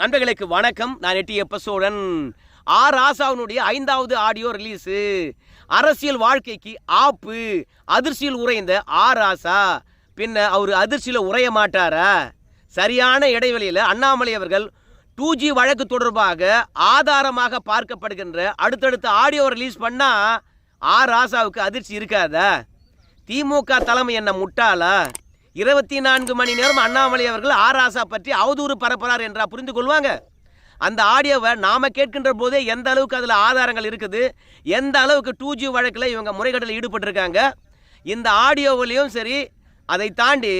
நண்பர்களுக்கு வணக்கம். நான் எட்டி எப்பசோடன். ஆர் ராசாவினுடைய ஐந்தாவது ஆடியோ ரிலீஸு. அரசியல் வாழ்க்கைக்கு ஆப்பு. அதிர்ச்சியில் உறைந்த ஆர் ராசா. பின்ன அவர் அதிர்ச்சியில் உறைய மாட்டாரா? சரியான இடைவெளியில் அண்ணாமலை அவர்கள் டூ ஜி வழக்கு தொடர்பாக ஆதாரமாக பார்க்கப்படுகின்ற அடுத்தடுத்த ஆடியோ ரிலீஸ் பண்ணால் ஆர் ராசாவுக்கு அதிர்ச்சி இருக்காதா? திமுக தலைமை என்ன முட்டாளா? இருபத்தி நான்கு மணி நேரம் அண்ணாமலை அவர்கள் ஆர் பற்றி அவதூறு பரப்புறார் என்றா புரிந்து கொள்வாங்க. அந்த ஆடியோவை நாம் கேட்கின்ற போதே எந்த அளவுக்கு அதில் ஆதாரங்கள் இருக்குது எந்த அளவுக்கு டூ ஜி வழக்கில் இவங்க முறைகேட்டில் ஈடுபட்டிருக்காங்க. இந்த ஆடியோவிலையும் சரி அதை தாண்டி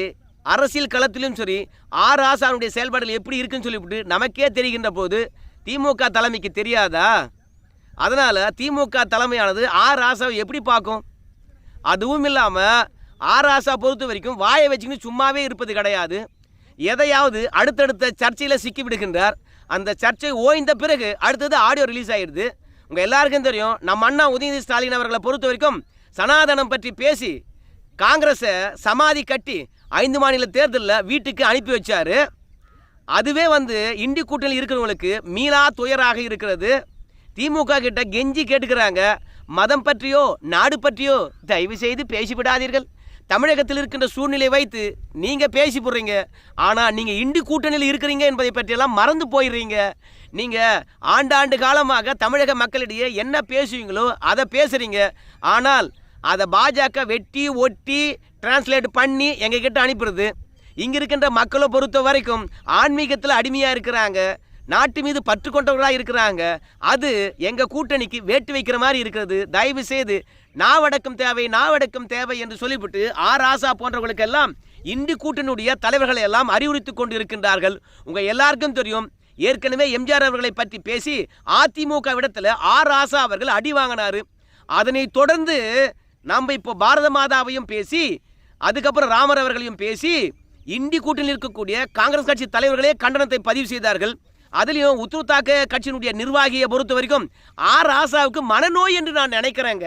அரசியல் களத்திலும் சரி ஆர் ஆசானுடைய செயல்பாடுகள் எப்படி இருக்குன்னு சொல்லிவிட்டு நமக்கே தெரிகின்ற போது திமுக தலைமைக்கு தெரியாதா? அதனால் திமுக தலைமையானது ஆர் ராசாவை எப்படி பார்க்கும்? அதுவும் இல்லாமல் ஆர் பொறுத்த வரைக்கும் வாயை வச்சுக்கின்னு சும்மாவே இருப்பது கிடையாது. எதையாவது அடுத்தடுத்த சர்ச்சையில் சிக்கி விடுகின்றார். அந்த சர்ச்சை ஓய்ந்த பிறகு அடுத்தது ஆடியோ ரிலீஸ் ஆயிடுது. உங்கள் எல்லாருக்கும் தெரியும் நம்ம அண்ணா உதயநிதி ஸ்டாலின் அவர்களை பொறுத்த வரைக்கும் சனாதனம் பற்றி பேசி காங்கிரஸை சமாதி கட்டி ஐந்து மாநில தேர்தலில் வீட்டுக்கு அனுப்பி வச்சார். அதுவே வந்து இண்டி கூட்டணி இருக்கிறவங்களுக்கு மீளா துயராக இருக்கிறது. திமுக கிட்ட கெஞ்சி கேட்டுக்கிறாங்க. மதம் பற்றியோ நாடு பற்றியோ தயவு செய்து பேசிவிடாதீர்கள். தமிழகத்தில் இருக்கின்ற சூழ்நிலை வைத்து நீங்கள் பேசி போடுறீங்க ஆனால் நீங்கள் இண்டு கூட்டணியில் இருக்கிறீங்க என்பதை பற்றியெல்லாம் மறந்து போயிடுறீங்க. நீங்கள் ஆண்டாண்டு காலமாக தமிழக மக்களிடையே என்ன பேசுவீங்களோ அதை பேசுகிறீங்க ஆனால் அதை பாஜக வெட்டி ஒட்டி டிரான்ஸ்லேட் பண்ணி எங்ககிட்ட அனுப்பிடுது. இங்கே இருக்கின்ற மக்களை பொறுத்த வரைக்கும் ஆன்மீகத்தில் அடிமையாக இருக்கிறாங்க. நாட்டு மீது பற்று கொண்டவர்களாக இருக்கிறாங்க. அது எங்கள் கூட்டணிக்கு வேட்டு வைக்கிற மாதிரி இருக்கிறது. தயவு செய்து நாவடக்கம் தேவை நாவடக்கம் தேவை என்று சொல்லிவிட்டு ஆர் ஆசா போன்றவர்களுக்கெல்லாம் இந்தி கூட்டணியுடைய தலைவர்களை எல்லாம் அறிவுறுத்தி கொண்டு இருக்கின்றார்கள் உங்கள் எல்லாருக்கும் தெரியும் ஏற்கனவே எம்ஜிஆர் அவர்களை பற்றி பேசி அதிமுக இடத்துல ஆர் ஆசா அவர்கள் அடி வாங்கினார். அதனை தொடர்ந்து நம்ம இப்போ பாரத மாதாவையும் பேசி அதுக்கப்புறம் ராமர் அவர்களையும் பேசி இந்தி கூட்டணியில் இருக்கக்கூடிய காங்கிரஸ் கட்சி தலைவர்களே கண்டனத்தை பதிவு செய்தார்கள். அதுலேயும் உத்தரவு தாக்க கட்சியினுடைய நிர்வாகியை பொறுத்த வரைக்கும் ஆர் ராசாவுக்கு மனநோய் என்று நான் நினைக்கிறேங்க.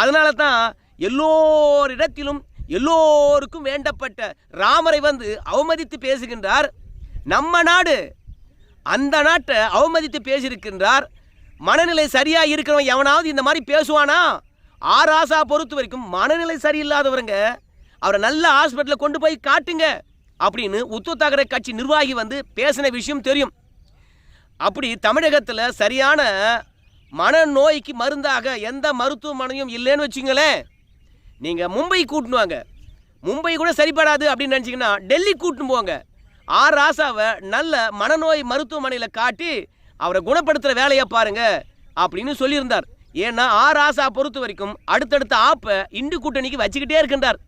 அதனால தான் எல்லோரிடத்திலும் எல்லோருக்கும் வேண்டப்பட்ட ராமரை வந்து அவமதித்து பேசுகின்றார். நம்ம நாடு அந்த நாட்டை அவமதித்து பேசியிருக்கின்றார். மனநிலை சரியாக இருக்கிறவன் எவனாவது இந்த மாதிரி பேசுவானா? ஆர் பொறுத்த வரைக்கும் மனநிலை சரியில்லாதவருங்க. அவரை நல்ல ஹாஸ்பிட்டலில் கொண்டு போய் காட்டுங்க அப்படின்னு உத்தவ் தாக்கரே கட்சி நிர்வாகி வந்து பேசின விஷயம் தெரியும். அப்படி தமிழகத்தில் சரியான மனநோய்க்கு மருந்தாக எந்த மருத்துவமனையும் இல்லைன்னு வச்சுங்களேன். நீங்கள் மும்பை கூட்டின்னு வாங்க. மும்பை கூட சரிப்படாது அப்படின்னு நினச்சிங்கன்னா டெல்லி கூட்டின்னு போங்க. ஆர். ராசாவை நல்ல மனநோய் மருத்துவமனையில் காட்டி அவரை குணப்படுத்துகிற வேலையை பாருங்க அப்படின்னு சொல்லியிருந்தார். ஏன்னா ஆர். ராசா பொறுத்த வரைக்கும் அடுத்தடுத்த ஆப்பை இண்டு கூட்டணிக்கு வச்சுக்கிட்டே இருக்கின்றார்.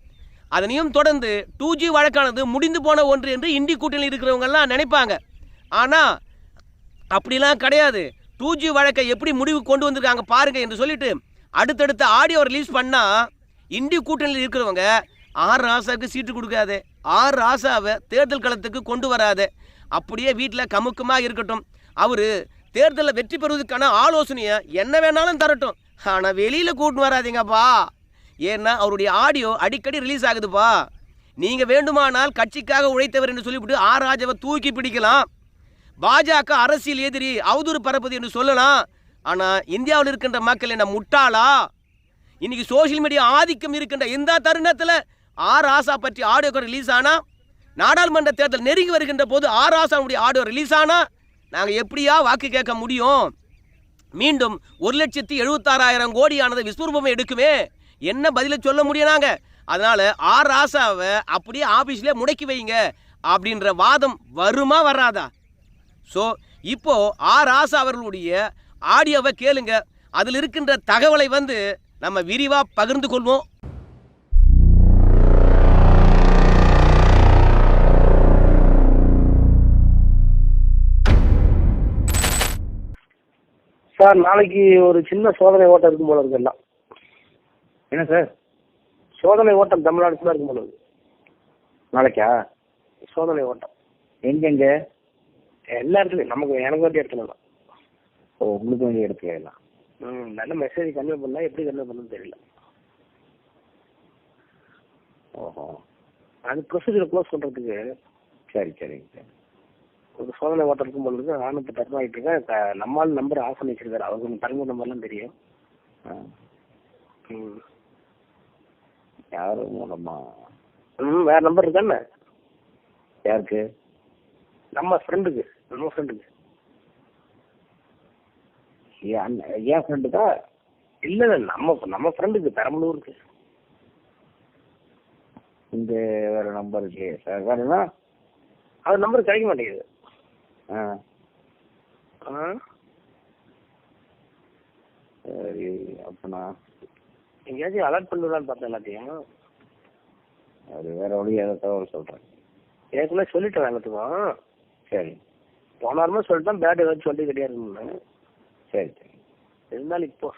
அதனையும் தொடர்ந்து டூ ஜி வழக்கானது முடிந்து போன ஒன்று என்று இண்டி கூட்டணியில் இருக்கிறவங்கெல்லாம் நினைப்பாங்க. ஆனால் அப்படிலாம் கிடையாது. டூ ஜி வழக்கை எப்படி முடிவு கொண்டு வந்திருக்காங்க பாருங்க என்று சொல்லிட்டு அடுத்தடுத்த ஆடியோ ரிலீஸ் பண்ணா இந்தி கூட்டணியில் இருக்கிறவங்க ஆர் ராசாவுக்கு சீட்டு கொடுக்காது. ஆர் ராசாவை தேர்தல் களத்துக்கு கொண்டு வராது. அப்படியே வீட்டில் கமுக்கமாக இருக்கட்டும். அவர் தேர்தலில் வெற்றி பெறுவதற்கான ஆலோசனையை என்ன வேணாலும் தரட்டும். ஆனால் வெளியில் கூட்டின்னு வராதீங்கப்பா. ஏன்னா அவருடைய ஆடியோ அடிக்கடி ரிலீஸ் ஆகுதுப்பா. நீங்கள் வேண்டுமானால் கட்சிக்காக உழைத்தவர் என்று சொல்லிவிட்டு ஆர் ராஜாவை தூக்கி பிடிக்கலாம். பாஜக அரசியல் எதிரி அவதூறு பரப்புது என்று சொல்லலாம். ஆனால் இந்தியாவில் இருக்கின்ற மக்கள் என்ன முட்டாளா? இன்னைக்கு சோஷியல் மீடியா ஆதிக்கம் இருக்கின்ற இந்த தருணத்தில் ஆர் ஆசா பற்றி ஆடியோ ரிலீஸ் ஆனால் நாடாளுமன்ற தேர்தல் நெருங்கி வருகின்ற போது ஆர் ஆசாவுடைய ஆடியோ ரிலீஸ் ஆனா நாங்கள் எப்படியா வாக்கு கேட்க முடியும்? மீண்டும் ஒரு லட்சத்தி எழுபத்தாறாயிரம் கோடியானது விஸ்வரூபம் எடுக்குமே? என்ன பதிலை சொல்ல முடியும் நாங்கள் அதனால் ஆர் ராசாவை அப்படியே ஆஃபீஸ்லேயே முடக்கி வைங்க அப்படின்ற வாதம் வருமா வராதா? ஸோ இப்போ ஆர் ராசா அவர்களுடைய ஆடியோவை கேளுங்க. அதில் இருக்கின்ற தகவலை வந்து நம்ம விரிவா பகிர்ந்து கொள்வோம். சார் நாளைக்கு ஒரு சின்ன சோதனை ஓட்டம் இருக்கும் போல இருக்கு எல்லாம். என்ன சார்? சோதனை ஓட்டம் தமிழ்நாடு ஃபுல்லாக இருக்கும் போல இருக்கு. நாளைக்கா? சோதனை ஓட்டம். எங்கெங்க? எல்லா இடத்துலையும் நமக்கு எனக்கு வேண்டிய இடத்துல தான். ஓ உங்களுக்கு வேண்டிய இடத்துல எல்லாம். ம் நல்ல மெசேஜ் கன்வே பண்ணா எப்படி கன்வே பண்ணணும்னு தெரியல. ஓஹோ. அது ப்ரொசீஜரை க்ளோஸ் பண்ணுறதுக்கு சரி சரிங்க சார். ஒரு சோதனை ஓட்டம் இருக்கும் இருக்கு நானும் இப்போ டர்ன் ஆகிட்டு இருக்கேன் நம்மால் நம்பர் ஆஃப் பண்ணி வச்சிருக்காரு. அவருக்கு தரங்க நம்பர்லாம் தெரியும். ம். யாரு மூலமா? ம் வேற நம்பர் இருக்கானே யாருக்கு? நம்ம ஃப்ரெண்டுக்கு நம்ம ஃப்ரெண்டுக்கு என் என் ஃப்ரெண்டுக்கா இல்ல இல்ல நம்ம நம்ம ஃப்ரெண்டுக்கு பெரம்பலூருக்கு. இந்த வேற நம்பர் இல்லையே சார் வேறனா அது நம்பர் கிடைக்க மாட்டேங்குது. ஆ. ஆ? சரி அப்பனா. எங்கேயாச்சும் அலர்ட் பண்ணிடலான்னு பார்த்தேன் எல்லாத்தையும். அது வேற வழி ஏதோ தகவல் சொல்றேன். ஏற்கனவே சொல்லிட்டேன் எல்லாத்துக்கும். சரி. போன வாரமா சொல்லிட்டேன் பேட் ஏதாச்சும் சொல்லி கிடையாதுன்னு சரி சரி. இருந்தாலும் இப்போ.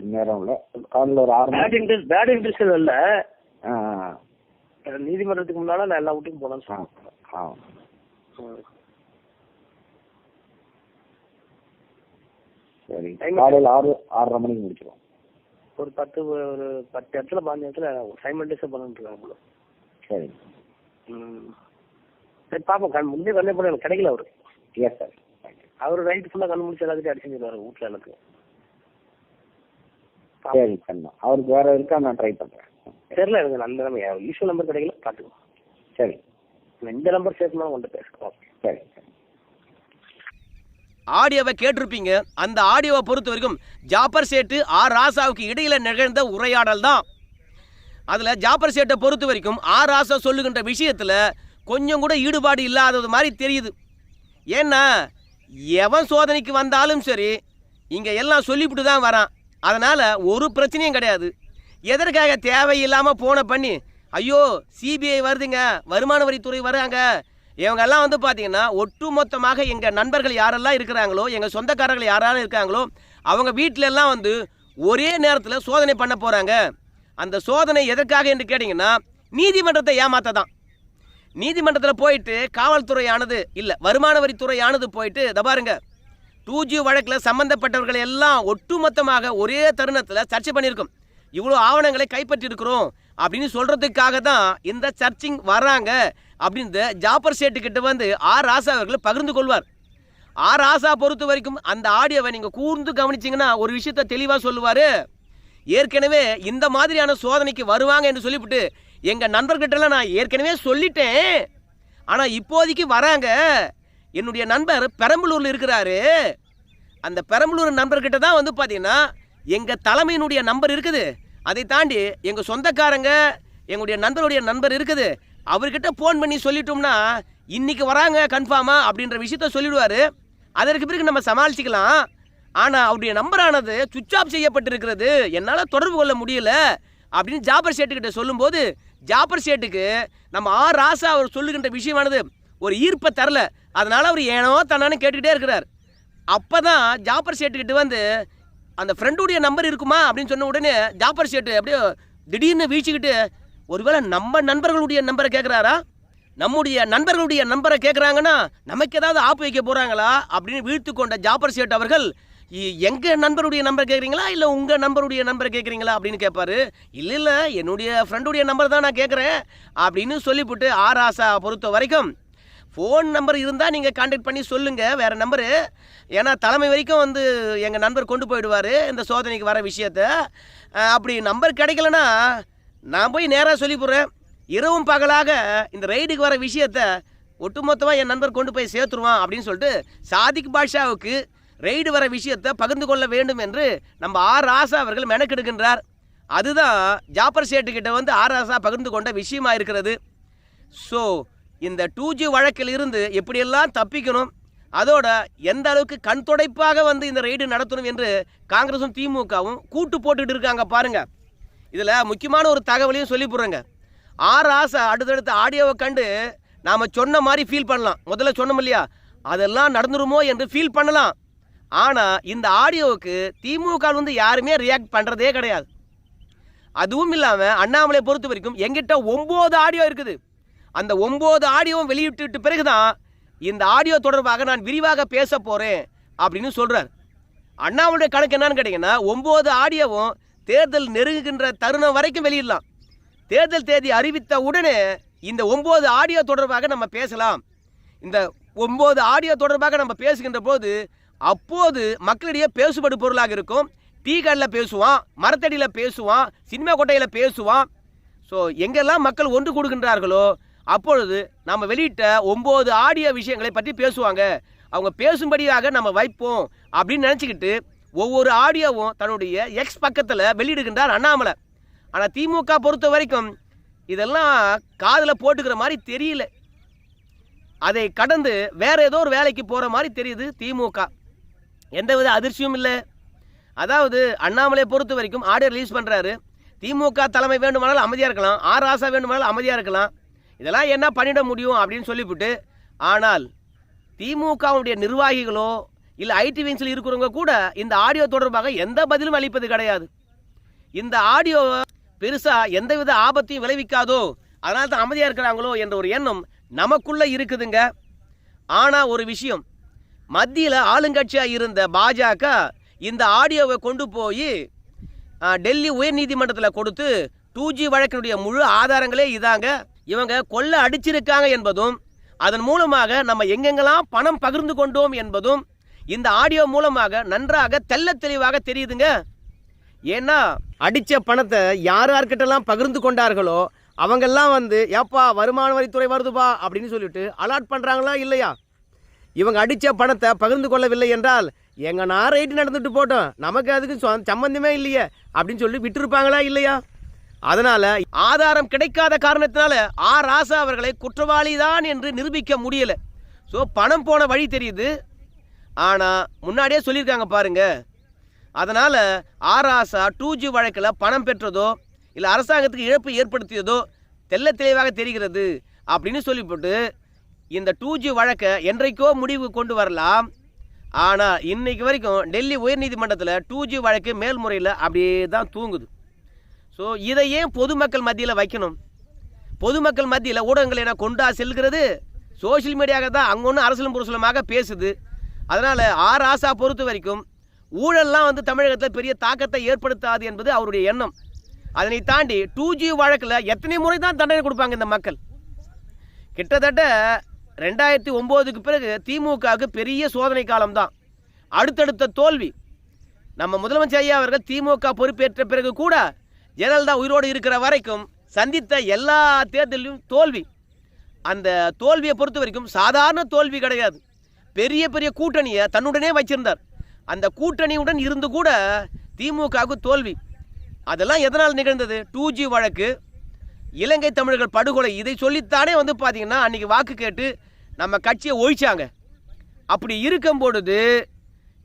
நேரம் இல்லை. காலையில் ஒரு ஆறு பேட் இன்ட்ரெஸ்ட் பேட் இன்ட்ரெஸ்ட் இல்ல. நீதிமன்றத்துக்கு முன்னால நான் எல்லா வீட்டுக்கும் போலான்னு ஆ சொன்னேன். சரி. காலையில் ஆறு ஆறரை மணிக்கு முடிச்சிடும் ஒரு பத்து ஒரு பத்து இடத்துல பாஞ்சு இடத்துல சைமல்டேஸாக பண்ணிட்டு இருக்காங்க சரி. ம். சரி பாப்போம். கண் முன்னே கண்ணே போல எனக்கு கிடைக்கல அவரு. எஸ் சார் அவர் நைட்டு ஃபுல்லாக கண்ணு முடிச்சு எல்லாத்தையும் அடிச்சுருவாரு வீட்டில் எனக்கு. சரி கண்ணா. அவருக்கு வேற இருக்கா? நான் ட்ரை பண்றேன். தெரியல எனக்கு அந்த நம்ம யூஸ்வல் நம்பர் கிடைக்கல. பார்த்துக்கோ சரி. இந்த நம்பர் சேர்த்துனா கொண்டு பேசுகிறோம் சரி சரி. ஆடியோவை கேட்டிருப்பீங்க. அந்த ஆடியோவை பொறுத்த வரைக்கும் ஜாப்பர் சேட்டு ஆர் ராசாவுக்கு இடையில நிகழ்ந்த உரையாடல் தான். அதில் ஜாப்பர் சேட்டை பொறுத்த வரைக்கும் ஆர் ராசா சொல்லுகின்ற விஷயத்தில் கொஞ்சம் கூட ஈடுபாடு இல்லாதது மாதிரி தெரியுது. ஏன்னா எவன் சோதனைக்கு வந்தாலும் சரி இங்கே எல்லாம் சொல்லிவிட்டு தான் வரான். அதனால் ஒரு பிரச்சனையும் கிடையாது. எதற்காக தேவையில்லாமல் போன பண்ணி ஐயோ சிபிஐ வருதுங்க வருமான வரித்துறை வராங்க. இவங்கெல்லாம் வந்து பார்த்தீங்கன்னா ஒட்டுமொத்தமாக எங்கள் நண்பர்கள் யாரெல்லாம் இருக்கிறாங்களோ எங்கள் சொந்தக்காரர்கள் யாரெல்லாம் இருக்காங்களோ அவங்க வீட்டிலெல்லாம் வந்து ஒரே நேரத்தில் சோதனை பண்ண போகிறாங்க அந்த சோதனை எதற்காக என்று கேட்டிங்கன்னா நீதிமன்றத்தை ஏமாத்த தான் நீதிமன்றத்தில் போயிட்டு காவல்துறையானது இல்லை வருமான வரித்துறையானது போயிட்டு இதை பாருங்க டூ ஜி வழக்கில் சம்பந்தப்பட்டவர்கள் எல்லாம் ஒட்டுமொத்தமாக ஒரே தருணத்தில் சர்ச்சை பண்ணியிருக்கோம். இவ்வளோ ஆவணங்களை கைப்பற்றியிருக்கிறோம் அப்படின்னு சொல்கிறதுக்காக தான் இந்த சர்ச்சிங் வர்றாங்க அப்படின்னு ஜாப்பர் சேட்டு கிட்ட வந்து ஆர் ராசா அவர்கள் பகிர்ந்து கொள்வார். ஆர் ராசா பொறுத்த வரைக்கும் அந்த ஆடியோவை நீங்கள் கூர்ந்து கவனிச்சிங்கன்னா ஒரு விஷயத்த தெளிவாக சொல்லுவார். ஏற்கனவே இந்த மாதிரியான சோதனைக்கு வருவாங்க என்று சொல்லிவிட்டு எங்கள் நண்பர்கிட்டலாம் நான் ஏற்கனவே சொல்லிட்டேன். ஆனால் இப்போதைக்கு வராங்க. என்னுடைய நண்பர் பெரம்பலூரில் இருக்கிறாரு. அந்த பெரம்பலூர் நண்பர்கிட்ட தான் வந்து பார்த்தீங்கன்னா எங்கள் தலைமையினுடைய நம்பர் இருக்குது. அதை தாண்டி எங்கள் சொந்தக்காரங்க எங்களுடைய நண்பருடைய நண்பர் இருக்குது. அவர்கிட்ட ஃபோன் பண்ணி சொல்லிட்டோம்னா இன்றைக்கி வராங்க கன்ஃபார்மாக அப்படின்ற விஷயத்த சொல்லிடுவார். அதற்கு பிறகு நம்ம சமாளிச்சிக்கலாம். ஆனால் அவருடைய நம்பரானது சுவிட்ச் ஆஃப் செய்யப்பட்டிருக்கிறது. என்னால் தொடர்பு கொள்ள முடியல அப்படின்னு ஜாபர் சேட்டுக்கிட்ட சொல்லும்போது ஜாபர் சேட்டுக்கு நம்ம ஆர் ராசா அவர் சொல்லுகின்ற விஷயமானது ஒரு ஈர்ப்பை தரல. அதனால் அவர் ஏனோ தன்னான்னு கேட்டுக்கிட்டே இருக்கிறார். அப்போ தான் ஜாபர் சேட்டுக்கிட்ட வந்து அந்த ஃப்ரெண்டுடைய நம்பர் இருக்குமா அப்படின்னு சொன்ன உடனே ஜாபர் சேட்டு அப்படியே திடீர்னு வீழ்ச்சிக்கிட்டு ஒருவேளை நம்ம நண்பர்களுடைய நம்பரை கேட்குறாரா நம்முடைய நண்பர்களுடைய நம்பரை கேட்குறாங்கன்னா நமக்கு ஏதாவது ஆப்பு வைக்க போகிறாங்களா அப்படின்னு வீழ்த்து கொண்ட ஜாபர் சேட் அவர்கள் எங்கள் நண்பருடைய நம்பர் கேட்குறீங்களா இல்லை உங்கள் நம்பருடைய நம்பர் கேட்குறீங்களா அப்படின்னு கேட்பாரு இல்லை இல்லை என்னுடைய ஃப்ரெண்டுடைய நம்பர் தான் நான் கேட்குறேன் அப்படின்னு சொல்லிவிட்டு ஆர் ஆசா பொறுத்த வரைக்கும் ஃபோன் நம்பர் இருந்தால் நீங்கள் காண்டாக்ட் பண்ணி சொல்லுங்கள் வேறு நம்பரு ஏன்னா தலைமை வரைக்கும் வந்து எங்கள் நண்பர் கொண்டு போயிடுவார் இந்த சோதனைக்கு வர விஷயத்த. அப்படி நம்பர் கிடைக்கலனா நான் போய் நேராக சொல்லிவிடுறேன் இரவும் பகலாக இந்த ரைடுக்கு வர விஷயத்த ஒட்டுமொத்தமாக என் நண்பர் கொண்டு போய் சேர்த்துருவான் அப்படின்னு சொல்லிட்டு சாதிக் பாஷாவுக்கு ரைடு வர விஷயத்தை பகிர்ந்து கொள்ள வேண்டும் என்று நம்ம ஆர் ராசா அவர்கள் மெனக்கெடுக்கின்றார். அதுதான் ஜாப்பர் சேட்டுக்கிட்ட வந்து ஆர் ராசா பகிர்ந்து கொண்ட விஷயமா இருக்கிறது. ஸோ இந்த டூ ஜி வழக்கில் இருந்து எப்படியெல்லாம் தப்பிக்கணும் அதோட எந்த அளவுக்கு கண் துடைப்பாக வந்து இந்த ரெய்டு நடத்தணும் என்று காங்கிரஸும் திமுகவும் கூட்டு போட்டுட்டு இருக்காங்க பாருங்க. இதில் முக்கியமான ஒரு தகவலையும் சொல்லி போடுறேங்க. ஆர் ஆசை அடுத்தடுத்த ஆடியோவை கண்டு நாம் சொன்ன மாதிரி ஃபீல் பண்ணலாம். முதல்ல சொன்னோம் இல்லையா? அதெல்லாம் நடந்துருமோ என்று ஃபீல் பண்ணலாம். ஆனால் இந்த ஆடியோவுக்கு திமுக வந்து யாருமே ரியாக்ட் பண்ணுறதே கிடையாது. அதுவும் இல்லாமல் அண்ணாமலை பொறுத்த வரைக்கும் எங்கிட்ட ஒம்பது ஆடியோ இருக்குது. அந்த ஒம்பது ஆடியோவும் வெளியிட்டு பிறகு தான் இந்த ஆடியோ தொடர்பாக நான் விரிவாக பேச போகிறேன் அப்படின்னு சொல்கிறார் அண்ணாமலுடைய கணக்கு என்னன்னு கேட்டிங்கன்னா ஒம்பது ஆடியோவும் தேர்தல் நெருங்குகின்ற தருணம் வரைக்கும் வெளியிடலாம். தேர்தல் தேதி அறிவித்த உடனே இந்த ஒம்பது ஆடியோ தொடர்பாக நம்ம பேசலாம். இந்த ஒம்பது ஆடியோ தொடர்பாக நம்ம பேசுகின்ற போது அப்போது மக்களிடையே பேசுபடு பொருளாக இருக்கும். டீ கடையில் பேசுவான் மரத்தடியில் பேசுவான் சினிமா கொட்டையில் பேசுவான். ஸோ எங்கெல்லாம் மக்கள் ஒன்று கொடுக்கின்றார்களோ அப்பொழுது நம்ம வெளியிட்ட ஒம்பது ஆடியோ விஷயங்களை பற்றி பேசுவாங்க. அவங்க பேசும்படியாக நம்ம வைப்போம் அப்படின்னு நினச்சிக்கிட்டு ஒவ்வொரு ஆடியோவும் தன்னுடைய எக்ஸ் பக்கத்தில் வெளியிடுகின்றார் அண்ணாமலை. ஆனால் திமுக பொறுத்த வரைக்கும் இதெல்லாம் காதில் போட்டுக்கிற மாதிரி தெரியல. அதை கடந்து வேற ஏதோ ஒரு வேலைக்கு போகிற மாதிரி தெரியுது திமுக. எந்தவித அதிர்ச்சியும் இல்லை. அதாவது அண்ணாமலையை பொறுத்த வரைக்கும் ஆடியோ ரிலீஸ் பண்ணுறாரு திமுக தலைமை வேண்டுமானாலும் அமைதியாக இருக்கலாம். ஆர். ஆசா வேண்டுமானாலும் அமைதியாக இருக்கலாம். இதெல்லாம் என்ன பண்ணிட முடியும் அப்படின்னு சொல்லிவிட்டு ஆனால் திமுகவுடைய நிர்வாகிகளோ இல்லை ஐடி விங்ஸில் இருக்கிறவங்க கூட இந்த ஆடியோ தொடர்பாக எந்த பதிலும் அளிப்பது கிடையாது. இந்த ஆடியோ பெருசாக எந்தவித ஆபத்தையும் விளைவிக்காதோ அதனால தான் அமைதியாக இருக்கிறாங்களோ என்ற ஒரு எண்ணம் நமக்குள்ளே இருக்குதுங்க. ஆனால் ஒரு விஷயம் மத்தியில் ஆளுங்கட்சியாக இருந்த பாஜக இந்த ஆடியோவை கொண்டு போய் டெல்லி உயர்நீதிமன்றத்தில் கொடுத்து டூ ஜி வழக்கினுடைய முழு ஆதாரங்களே இதாங்க. இவங்க கொள்ள அடிச்சிருக்காங்க என்பதும் அதன் மூலமாக நம்ம எங்கெங்கெல்லாம் பணம் பகிர்ந்து கொண்டோம் என்பதும் இந்த ஆடியோ மூலமாக நன்றாக தெள்ள தெளிவாக தெரியுதுங்க. ஏன்னா அடித்த பணத்தை யார் யார்கிட்டலாம் பகிர்ந்து கொண்டார்களோ அவங்கெல்லாம் வந்து ஏப்பா வருமான வரித்துறை வருதுப்பா அப்படின்னு சொல்லிட்டு அலாட் பண்ணுறாங்களா இல்லையா? இவங்க அடித்த பணத்தை பகிர்ந்து கொள்ளவில்லை என்றால் எங்கன்னா ரைட்டு நடந்துட்டு போட்டோம். நமக்கு அதுக்கு சம்பந்தமே இல்லையே அப்படின்னு சொல்லி விட்டுருப்பாங்களா இல்லையா? அதனால ஆதாரம் கிடைக்காத காரணத்தினால ஆ. ராசா அவர்களை குற்றவாளி தான் என்று நிரூபிக்க முடியல. ஸோ பணம் போன வழி தெரியுது. ஆனால் முன்னாடியே சொல்லியிருக்காங்க பாருங்க. அதனால் ஆராசா டூ ஜி வழக்கில் பணம் பெற்றதோ இல்லை அரசாங்கத்துக்கு இழப்பு ஏற்படுத்தியதோ தெள்ள தெளிவாக தெரிகிறது அப்படின்னு சொல்லிவிட்டு இந்த டூ ஜி வழக்கை என்றைக்கோ முடிவு கொண்டு வரலாம். ஆனால் இன்னைக்கு வரைக்கும் டெல்லி உயர்நீதிமன்றத்தில் டூ ஜி வழக்கு மேல்முறையில் அப்படியே தான் தூங்குது. ஸோ இதை ஏன் பொதுமக்கள் மத்தியில் வைக்கணும்? பொதுமக்கள் மத்தியில் ஊடகங்கள் என கொண்டா செல்கிறது? சோஷியல் மீடியாவில் தான் அங்கே ஒன்று அரசியலும் புரசலமாக பேசுது. அதனால் ஆர் ஆசா பொறுத்த வரைக்கும் ஊழல்லாம் வந்து தமிழகத்தில் பெரிய தாக்கத்தை ஏற்படுத்தாது என்பது அவருடைய எண்ணம். அதனை தாண்டி டூ ஜி வழக்கில் எத்தனை முறை தான் தண்டனை கொடுப்பாங்க இந்த மக்கள்? கிட்டத்தட்ட ரெண்டாயிரத்தி ஒம்போதுக்கு பிறகு திமுகவுக்கு பெரிய சோதனை காலம்தான். அடுத்தடுத்த தோல்வி. நம்ம முதலமைச்சர் ஐயா அவர்கள் திமுக பொறுப்பேற்ற பிறகு கூட ஜெயலலிதா உயிரோடு இருக்கிற வரைக்கும் சந்தித்த எல்லா தேர்தலிலும் தோல்வி. அந்த தோல்வியை பொறுத்த வரைக்கும் சாதாரண தோல்வி கிடையாது. பெரிய பெரிய கூட்டணியை தன்னுடனே வச்சிருந்தார். அந்த கூட்டணியுடன் இருந்து கூட திமுகவுக்கு தோல்வி. அதெல்லாம் எதனால் நிகழ்ந்தது? டூ ஜி வழக்கு. இலங்கை தமிழர்கள் படுகொலை. இதை சொல்லித்தானே வந்து பார்த்தீங்கன்னா அன்றைக்கி வாக்கு கேட்டு நம்ம கட்சியை ஒழிச்சாங்க. அப்படி இருக்கும் பொழுது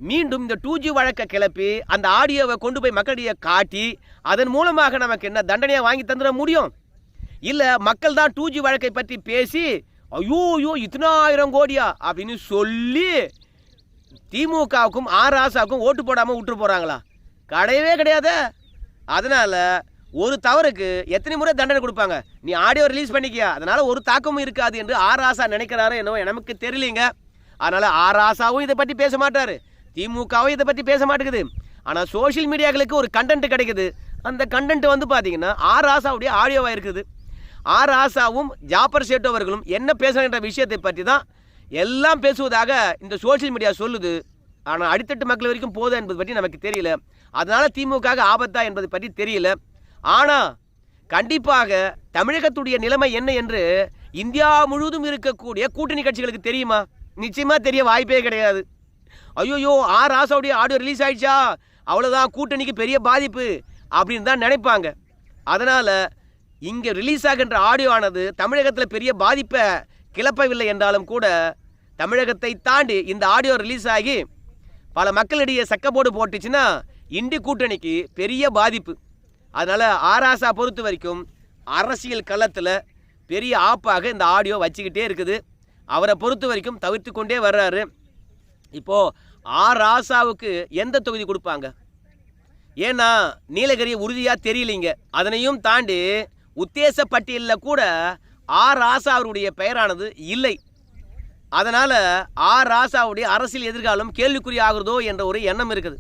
மீண்டும் இந்த டூ ஜி வழக்கை கிளப்பி அந்த ஆடியோவை கொண்டு போய் மக்களிடையே காட்டி அதன் மூலமாக நமக்கு என்ன தண்டனையாக வாங்கி தந்துட முடியும்? இல்லை மக்கள் தான் டூ ஜி வழக்கை பற்றி பேசி ஐயோ ஐயோ இத்தனாயிரம் கோடியா? அப்படின்னு சொல்லி திமுகவுக்கும் ஆர் ஆசாவுக்கும் ஓட்டு போடாமல் விட்டு போகிறாங்களா கிடையவே கிடையாது. அதனால் ஒரு தவறுக்கு எத்தனை முறை தண்டனை கொடுப்பாங்க? நீ ஆடியோ ரிலீஸ் பண்ணிக்கியா? அதனால் ஒரு தாக்கமும் இருக்காது என்று ஆர் ஆசா நினைக்கிறாரோ என்னவோ நமக்கு தெரியலீங்க. அதனால் ஆர் ஆசாவும் இதை பற்றி பேச மாட்டார். திமுகவும் இதை பற்றி பேச மாட்டேங்குது. ஆனால் சோஷியல் மீடியாக்களுக்கு ஒரு கண்டென்ட் கிடைக்குது. அந்த கண்டென்ட் வந்து பார்த்தீங்கன்னா ஆர் ஆசாவுடைய ஆடியோவாக இருக்குது. ஆர் ஆசாவும் ஜாப்பர் சேட்டு அவர்களும் என்ன பேசுகின்ற விஷயத்தை பற்றி தான் எல்லாம் பேசுவதாக இந்த சோஷியல் மீடியா சொல்லுது. ஆனால் அடித்தட்டு மக்கள் வரைக்கும் போதா என்பது பற்றி நமக்கு தெரியல. அதனால் திமுக ஆபத்தா என்பது பற்றி தெரியல. ஆனால் கண்டிப்பாக தமிழகத்துடைய நிலைமை என்ன என்று இந்தியா முழுவதும் இருக்கக்கூடிய கூட்டணி கட்சிகளுக்கு தெரியுமா? நிச்சயமா தெரிய வாய்ப்பே கிடையாது. ஐயோயோ ஆர் ராசாவுடைய ஆடியோ ரிலீஸ் ஆயிடுச்சா? அவ்வளோதான் கூட்டணிக்கு பெரிய பாதிப்பு அப்படின்னு தான் நினைப்பாங்க. அதனால் இங்கே ரிலீஸ் ஆகின்ற ஆடியோ ஆனது தமிழகத்தில் பெரிய பாதிப்பை கிளப்பவில்லை என்றாலும் கூட தமிழகத்தை தாண்டி இந்த ஆடியோ ரிலீஸ் ஆகி பல மக்களிடையே சக்கப்போடு போட்டுச்சுன்னா இண்டி கூட்டணிக்கு பெரிய பாதிப்பு. அதனால் ஆராசா பொறுத்த வரைக்கும் அரசியல் களத்தில் பெரிய ஆப்பாக இந்த ஆடியோ வச்சுக்கிட்டே இருக்குது. அவரை பொறுத்த வரைக்கும் தவிர்த்து கொண்டே வர்றாரு. இப்போது ஆர் ராசாவுக்கு எந்த தொகுதி கொடுப்பாங்க? ஏன்னா நீலகிரி உறுதியாக தெரியலைங்க. அதனையும் தாண்டி உத்தேச பட்டியலில் கூட ஆர் ராசா அவருடைய பெயரானது இல்லை. அதனால் ஆர் ராசாவுடைய அரசியல் எதிர்காலம் கேள்விக்குறி ஆகிறதோ என்ற ஒரு எண்ணம் இருக்குது.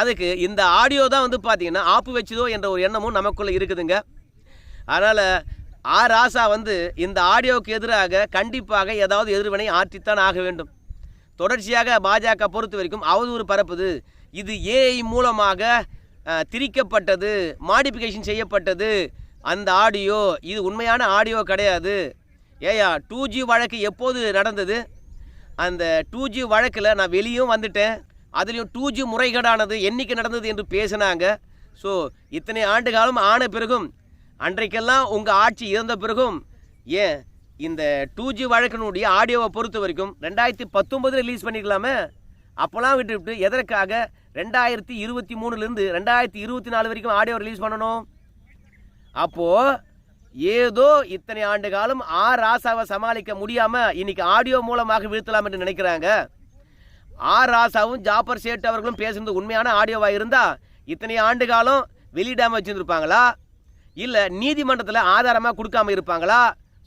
அதுக்கு இந்த ஆடியோ தான் வந்து பார்த்தீங்கன்னா ஆப்பு வச்சுதோ என்ற ஒரு எண்ணமும் நமக்குள்ளே இருக்குதுங்க. அதனால் ஆ ராசா வந்து இந்த ஆடியோவுக்கு எதிராக கண்டிப்பாக ஏதாவது எதிர்வினை ஆற்றித்தான் ஆக வேண்டும். தொடர்ச்சியாக பாஜக பொறுத்த வரைக்கும் அவதூறு பரப்புது. இது ஏஐ மூலமாக திரிக்கப்பட்டது மாடிஃபிகேஷன் செய்யப்பட்டது. அந்த ஆடியோ இது உண்மையான ஆடியோ கிடையாது. ஏயா டூ ஜி வழக்கு எப்போது நடந்தது? அந்த டூ ஜி வழக்கில் நான் வெளியும் வந்துட்டேன். அதுலேயும் டூ ஜி முறைகேடானது என்றைக்கு நடந்தது என்று பேசினாங்க. ஸோ இத்தனை ஆண்டு காலம் ஆன பிறகும் அன்றைக்கெல்லாம் உங்கள் ஆட்சி இருந்த பிறகும் ஏன் இந்த டூ ஜி வழக்கினுடைய ஆடியோவை பொறுத்த வரைக்கும் ரெண்டாயிரத்தி பத்தொம்பது ரிலீஸ் பண்ணிக்கலாமே? அப்போல்லாம் விட்டுவிட்டு எதற்காக ரெண்டாயிரத்தி இருபத்தி மூணுலேருந்து ரெண்டாயிரத்தி இருபத்தி நாலு வரைக்கும் ஆடியோ ரிலீஸ் பண்ணணும்? அப்போது ஏதோ இத்தனை ஆண்டு காலம் ஆ ராசாவை சமாளிக்க முடியாமல் இன்னைக்கு ஆடியோ மூலமாக வீழ்த்தலாம் என்று நினைக்கிறாங்க. ஆர் ராசாவும் ஜாபர் சேட் அவர்களும் பேசுனது உண்மையான ஆடியோவாக இருந்தால் இத்தனை ஆண்டு காலம் வெளியிடாமல் வச்சுருந்துருப்பாங்களா? இல்லை நீதிமன்றத்தில் ஆதாரமாக கொடுக்காம இருப்பாங்களா?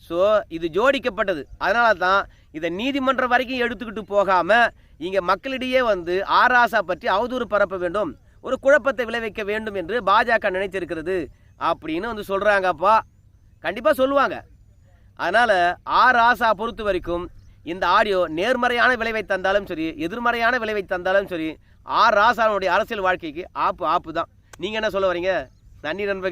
ஸோ இது ஜோடிக்கப்பட்டது. அதனால தான் இதை நீதிமன்றம் வரைக்கும் எடுத்துக்கிட்டு போகாமல் இங்கே மக்களிடையே வந்து ஆராசா பற்றி அவதூறு பரப்ப வேண்டும். ஒரு குழப்பத்தை விளைவிக்க வேண்டும் என்று பாஜக நினைத்திருக்கிறது அப்படின்னு வந்து சொல்கிறாங்கப்பா கண்டிப்பாக சொல்லுவாங்க. அதனால் ஆர் ஆசா பொறுத்த வரைக்கும் இந்த ஆடியோ நேர்மறையான விளைவை தந்தாலும் சரி எதிர்மறையான விளைவை தந்தாலும் சரி ஆர் ராசாவுடைய அரசியல் வாழ்க்கைக்கு ஆப்பு ஆப்பு தான் நீங்கள் என்ன சொல்ல வரீங்க? நன்றி நண்பர்கள்